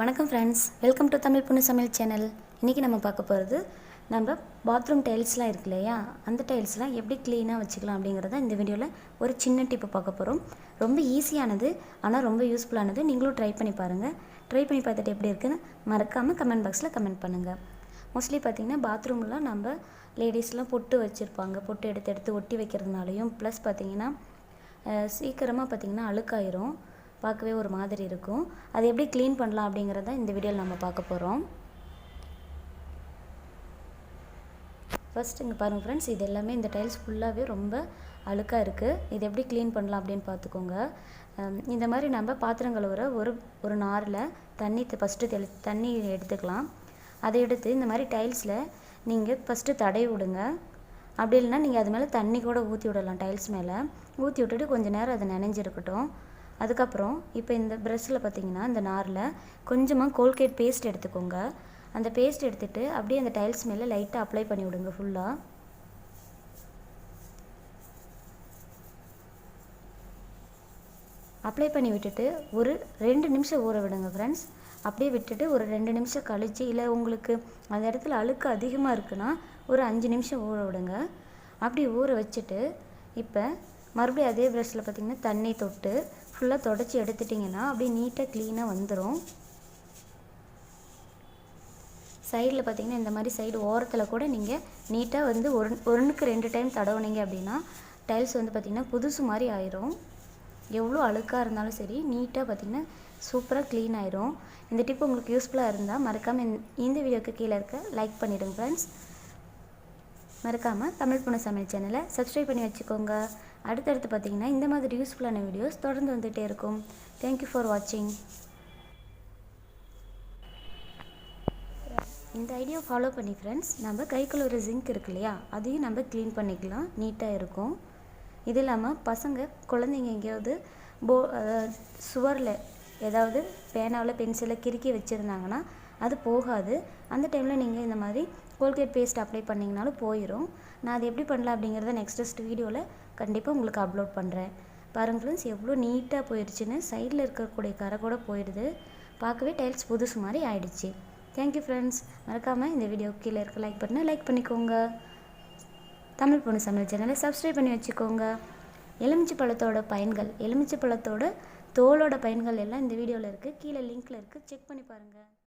வணக்கம் friends welcome to Tamil பொண்ணு சமையல் சேனல் இன்றைக்கி நம்ம பார்க்க போகிறது நம்ம பாத்ரூம் டைல்ஸ்லாம் இருக்கு இல்லையா? அந்த டைல்ஸ்லாம் எப்படி க்ளீனாக வச்சுக்கலாம் அப்படிங்கிறத இந்த வீடியோவில் ஒரு சின்ன டிப்பு பார்க்க போகிறோம் ரொம்ப ஈஸியானது ஆனால் ரொம்ப யூஸ்ஃபுல்லானது நீங்களும் ட்ரை பண்ணி பாருங்கள் ட்ரை பண்ணி பார்த்துட்டு எப்படி இருக்குன்னு மறக்காமல் கமெண்ட் பாக்ஸில் கமெண்ட் பண்ணுங்கள் மோஸ்ட்லி பார்த்திங்கன்னா பாத்ரூம்லாம் நம்ம லேடிஸ்லாம் பொட்டு வச்சுருப்பாங்க. பொட்டு எடுத்து எடுத்து ஒட்டி வைக்கிறதுனாலையும் ப்ளஸ் பார்த்திங்கன்னா சீக்கிரமாக பார்த்திங்கன்னா அழுக்காயிரும். பார்க்கவே ஒரு மாதிரி இருக்கும். அது எப்படி க்ளீன் பண்ணலாம் அப்படிங்கிறத இந்த வீடியோவில் நம்ம பார்க்க போகிறோம் ஃபஸ்ட் இங்கே பாருங்கள் ஃப்ரெண்ட்ஸ் இது எல்லாமே இந்த டைல்ஸ் ஃபுல்லாகவே ரொம்ப அழுக்காக இருக்குது இது எப்படி க்ளீன் பண்ணலாம் அப்படின்னு பார்த்துக்கோங்க. இந்த மாதிரி நம்ம பாத்திரம் கழுவுற ஒரு ஒரு நாரில் தண்ணி ஃபஸ்ட்டு தெளி தண்ணி எடுத்துக்கலாம். அதை எடுத்து இந்த மாதிரி டைல்ஸில் நீங்கள் ஃபஸ்ட்டு தடை விடுங்க. அப்படி இல்லைன்னா நீங்கள் அது மேலே தண்ணி கூட ஊற்றி விடலாம் டைல்ஸ் மேலே. ஊற்றி விட்டுட்டு கொஞ்சம் நேரம் அது நினைஞ்சிருக்கட்டும். அதுக்கப்புறம் இப்போ இந்த ப்ரெஷ்ஷில் பார்த்தீங்கன்னா இந்த நாரில் கொஞ்சமாக கோல்கேட் பேஸ்ட் எடுத்துக்கோங்க. அந்த பேஸ்ட் எடுத்துட்டு அப்படியே அந்த டைல்ஸ் மேலே லைட்டாக அப்ளை பண்ணி விடுங்க ஃபுல்லாக அப்ளை பண்ணி விட்டுட்டு ஒரு ரெண்டு நிமிஷம் ஊற விடுங்க ஃப்ரெண்ட்ஸ் அப்படியே விட்டுட்டு ஒரு ரெண்டு நிமிஷம் கழிச்சு இல்லை உங்களுக்கு அந்த இடத்துல அழுக்கு அதிகமாக இருக்குன்னா ஒரு அஞ்சு நிமிஷம் ஊற விடுங்க. அப்படி ஊற வச்சுட்டு இப்போ மறுபடியும் அதே ப்ரெஷ்ஷில் பார்த்தீங்கன்னா தண்ணி தொட்டு ஃபுல்லாக தொடச்சி எடுத்துட்டிங்கன்னா அப்படியே நீட்டாக க்ளீனாக வந்துடும் சைடில் பார்த்தீங்கன்னா இந்த மாதிரி சைடு ஓரத்தில் கூட நீங்கள் நீட்டாக வந்து ஒரு ஒன்றுக்கு ரெண்டு டைம் தடவுனீங்க அப்படின்னா டைல்ஸ் வந்து பார்த்திங்கன்னா புதுசு மாதிரி ஆயிரும். எவ்வளோ அழுக்காக இருந்தாலும் சரி நீட்டாக பார்த்தீங்கன்னா சூப்பராக க்ளீன் ஆயிரும். இந்த டிப் உங்களுக்கு யூஸ்ஃபுல்லாக இருந்தால் மறக்காமல் இந்த- இந்த வீடியோக்கு கீழே இருக்க லைக் பண்ணிவிடுங்க ஃப்ரெண்ட்ஸ் மறக்காமல் தமிழ் பொண்ணு சமையல் சேனலை சப்ஸ்கிரைப் பண்ணி வச்சுக்கோங்க. அடுத்தடுத்து பார்த்தீங்கன்னா இந்த மாதிரி யூஸ்ஃபுல்லான வீடியோஸ் தொடர்ந்து வந்துகிட்டே இருக்கும். தேங்க்யூ ஃபார் வாட்சிங் இந்த ஐடியா ஃபாலோ பண்ணி ஃப்ரெண்ட்ஸ் நம்ம கைக்குள்ள ஒரு ஜிங்க் இருக்கு இல்லையா அதையும் நம்ம க்ளீன் பண்ணிக்கலாம். நீட்டாக இருக்கும். இது இல்லாமல் பசங்க குழந்தைங்க எங்கேயாவது போ சுவரில் ஏதாவது பேனாவில் பென்சிலில் கிறுக்கி வச்சுருந்தாங்கன்னா அது போகாது. அந்த டைமில் நீங்கள் இந்த மாதிரி கோல்கேட் பேஸ்ட் அப்ளை பண்ணிங்கனாலும் போயிடும் நான் அது எப்படி பண்ணலாம் அப்படிங்கிறத நெக்ஸ்ட் நெக்ஸ்ட் வீடியோவில் கண்டிப்பாக உங்களுக்கு அப்லோட் பண்ணுறேன் பாருங்கள் ஃப்ரெண்ட்ஸ் எவ்வளோ நீட்டாக போயிடுச்சுன்னு சைடில் இருக்கக்கூடிய கரை கூட போயிடுது. பார்க்கவே டைல்ஸ் புதுசு மாதிரி ஆயிடுச்சு. தேங்க்யூ ஃப்ரெண்ட்ஸ் மறக்காமல் இந்த வீடியோ கீழே இருக்க லைக் பட்டனை லைக் பண்ணிக்கோங்க. தமிழ் பொண்ணு சமையல் சேனலை சப்ஸ்கிரைப் பண்ணி வச்சுக்கோங்க. எலுமிச்சை பழத்தோட பயன்கள் எலுமிச்சை பழத்தோட தோலோட பயன்கள் எல்லாம் இந்த வீடியோவில் இருக்குது கீழே லிங்க்கில் இருக்குது செக் பண்ணி பாருங்கள்